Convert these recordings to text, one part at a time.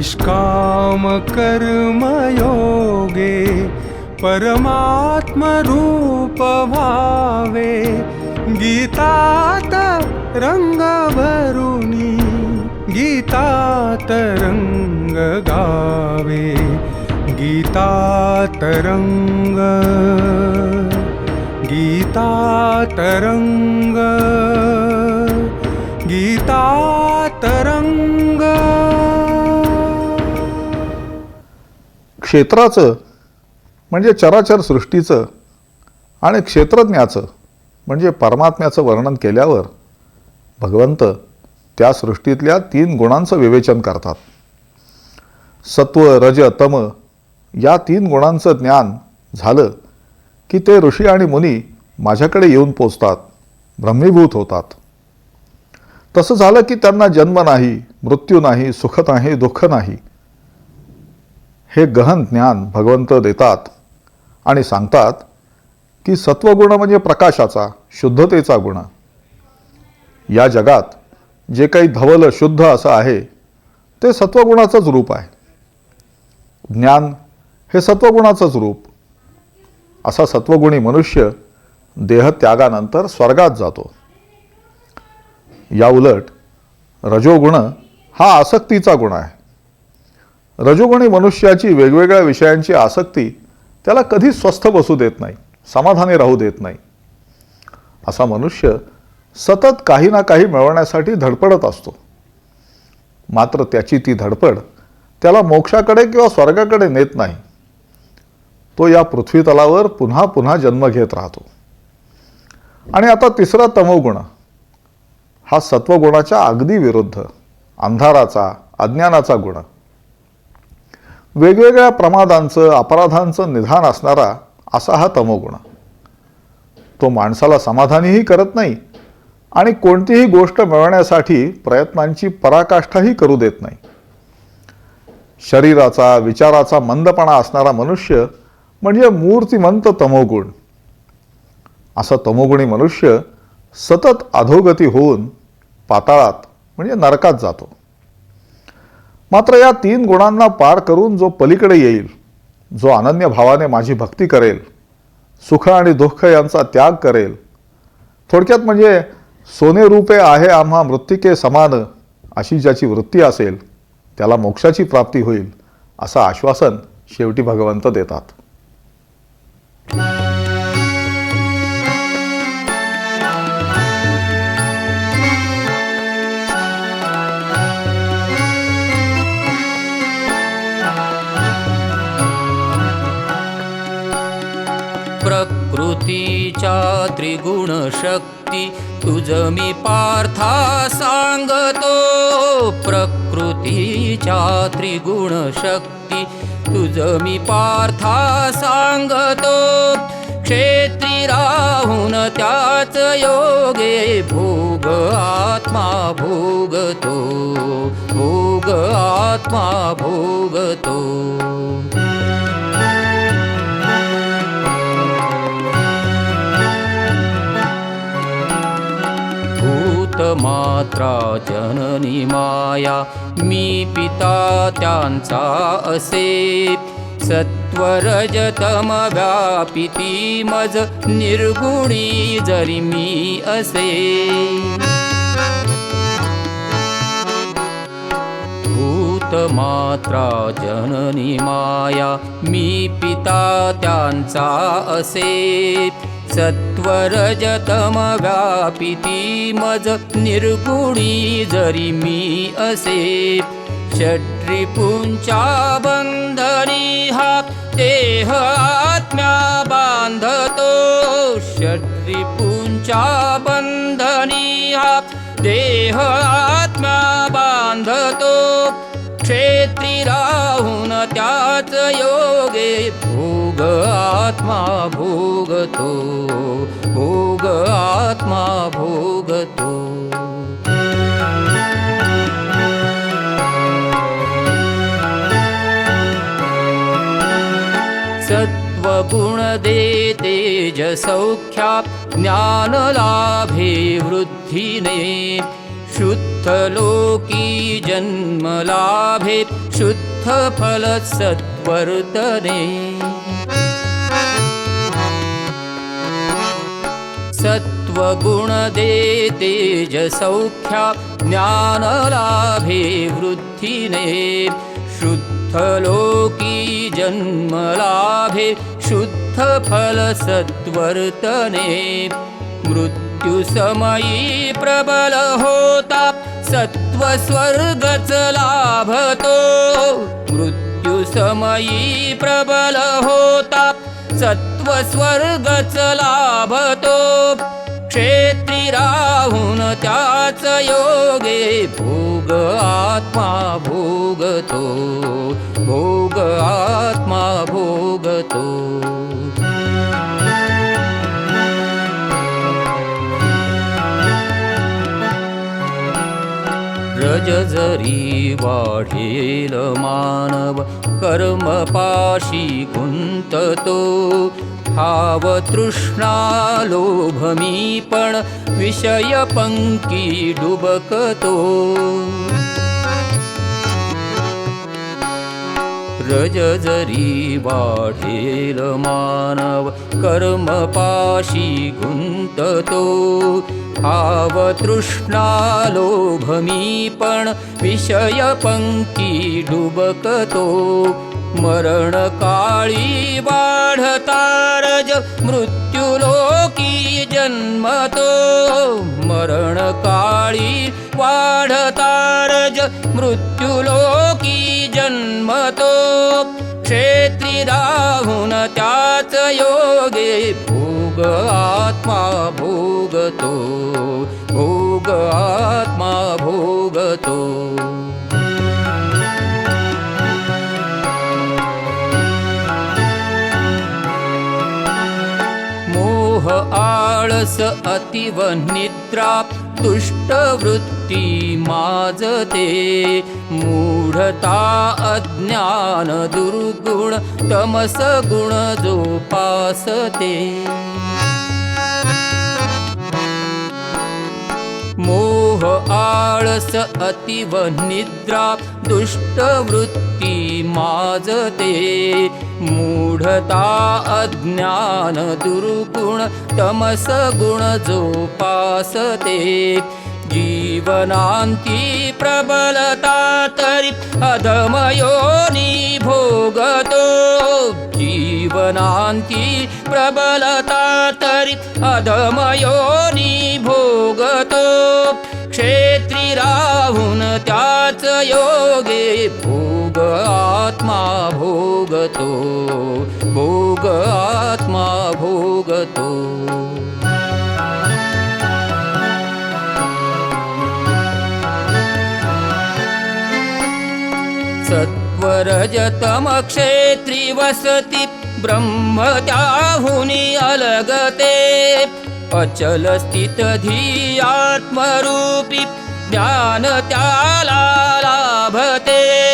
निष्कामकर्मयोगे परमात्मरूपभावे गीतात गीता तरङ्गीता तरङ्गग गावे गीता तरङ्गीता तरङ्गीता क्षेत्राचं म्हणजे चराचर सृष्टीचं आणि क्षेत्रज्ञाचं म्हणजे परमात्म्याचं वर्णन केल्यावर भगवंत त्या सृष्टीतल्या तीन गुणांचं विवेचन करतात. सत्व रज तम या तीन गुणांचं ज्ञान झालं की ते ऋषी आणि मुनी माझ्याकडे येऊन पोचतात ब्रह्मीभूत होतात. तसं झालं की त्यांना जन्म नाही मृत्यू नाही सुख नाही दुःख नाही. हे गहन ज्ञान भगवंत देतात आणि सांगतात की सत्वगुण म्हणजे प्रकाशाचा शुद्धतेचा गुण. या जगात जे काही धवल शुद्ध असं आहे ते सत्वगुणाचंच रूप आहे. ज्ञान हे सत्वगुणाचंच रूप. असा सत्वगुणी मनुष्य देहत्यागानंतर स्वर्गात जातो. या उलट रजोगुण हा आसक्तीचा गुण आहे. रजोगुणी मनुष्याची वेगवेगळ्या विषयांची आसक्ती त्याला कधी स्वस्थ बसू देत नाही समाधानी राहू देत नाही. असा मनुष्य सतत काही ना काही मिळवण्यासाठी धडपडत असतो. मात्र त्याची ती धडपड त्याला मोक्षाकडे किंवा स्वर्गाकडे नेत नाही. तो या पृथ्वीतलावर पुन्हा पुन्हा जन्म घेत राहतो. आणि आता तिसरा तमोगुण. हा सत्वगुणाच्या अगदी विरुद्ध अंधाराचा अज्ञानाचा गुण. वेगवेगळ्या प्रमादांचं अपराधांचं निधान असणारा असा हा तमोगुण तो माणसाला समाधानीही करत नाही आणि कोणतीही गोष्ट मिळवण्यासाठी प्रयत्नांची पराकाष्ठाही करू देत नाही. शरीराचा विचाराचा मंदपणा असणारा मनुष्य म्हणजे मूर्तिमंत तमोगुण असा तमोगुणी मनुष्य सतत अधोगती होऊन पाताळात म्हणजे नरकात जातो. मात्र या तीन गुणांना पार करून जो पलीकडे येईल जो अनन्य भावाने माझी भक्ती करेल सुख आणि दुःख यांचा त्याग करेल थोडक्यात म्हणजे सोने रूपे आहे आम्हा मृत्तिके समान अशी ज्याची वृत्ती असेल त्याला मोक्षाची प्राप्ती होईल असं आश्वासन शेवटी भगवंत देतात. त्रिगुण शक्ती तुझ मी पार्था सांगतो. प्रकृतीच्या त्रिगुणशक्ती तुझ मी पार्था सांगतो. क्षेत्री राहून त्याच योगे भोग आत्मा भोगतो. भोग आत्मा भोगतो. मात्रा जननी माया मी पिता त्यांचा असे. सत्वरजतम व्यापिती मज निर्गुणी जरी मी असे. भूतमात्रा जननी माया मी पिता त्यांचा असे. सत्वरजतम व्यापिती मज निर्गुणी जरी मी असे षट्रिपुंच्या बंधनी हा देह आत्म्या बांधतो. षट्रिपुंच्या बंधनी हा देह आत्म्या बांधतो. क्षेत्री राहून त्याच योगे आत्मा भोगतो भोग आत्मा भोगतो। सत्वगुण दे तेजसौख्या ज्ञानलाभे वृद्धिने शुद्ध लोकी जन्म सत्व गुण दे तेज सौख्या ज्ञानलाभे वृद्धिने शुद्ध लोकी जन्म लाभे शुद्ध फल सत्वर्तने मृत्युसमयी प्रबल होता सत्त्वस्वर्गच लाभतो मृत्युसमयी प्रबल होता सत्त्वस्वर्गच लाभतो राहून त्याच योगे भोग आत्मा भोगतो भोग आत्मा भोगतो. रज जरी वाढेल मानव कर्मपाशी गुंततो. भाव तृष्णा लोभमी पण विषय पंकी डुबकतो। रज जरी वाढेल मानव कर्मपाशी गुंततो। भाव तृष्णा लोभमी पण विषय पंकी डुबकतो। मरण काळी वाढता रज मृत्युलोकी जन्मतो मरण काळी वाढतारज मृत्युलोकी जन्मतो. क्षेत्री राहून त्याच योगे भोग आत्मा भोगतो भोग आत्मा भोगतो. आळस अतिव निद्रा दुष्टवृत्ती माजते. मूढता अज्ञान दुर्गुण तमस गुण जोपासते. मोह आळस अतिव निद्रा दुष्टवृत्ती माजते. मूढता अज्ञान दुर्गुण तमस गुण जोपासते. जीवनांती प्रबलता तरी अधमयोनी भोगतो. जीवनांती प्रबलता तरी अधमयोनी भोगतो त्याच योगे भोग आत्मा भोगतो भोग आत्मा भोगतो. सत्वरजतम क्षेत्री वसति ब्रह्म त्याहुनी अलगते अचल स्थित आत्मरूपी ज्ञान त्याला लाभते.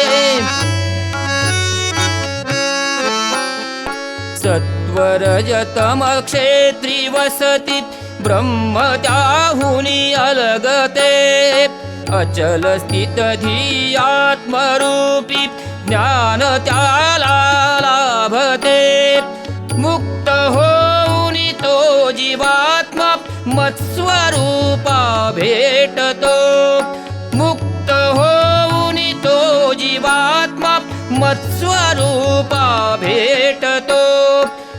सत्वरजतम क्षेत्री वसति ब्रह्म त्याहुनी अलगते. अचल स्थित धियात्मरूपी ज्ञान त्याला लाभते. मुक्त हो जीवात्मा मत्स्वरूपा भेटतो मुक्त होऊन तो जीवात्मा मत्स्वरूपा भेटतो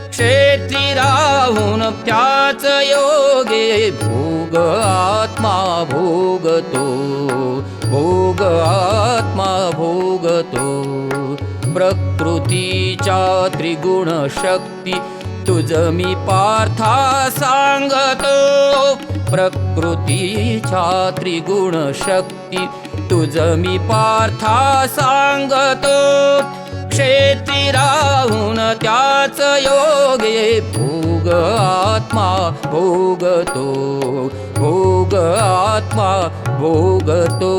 क्षेत्री राहून त्याच योगे भोग आत्मा भोगतो। भोग आत्मा भोगतो। प्रकृतीच्या त्रिगुण शक्ती तुझ मी पार्था सांगतो. प्रकृतीच्या त्रिगुण शक्ती तुझ मी पार्था सांगतो. क्षेत्री राहून त्याच योगे भोग आत्मा भोगतो. भोग आत्मा भोगतो.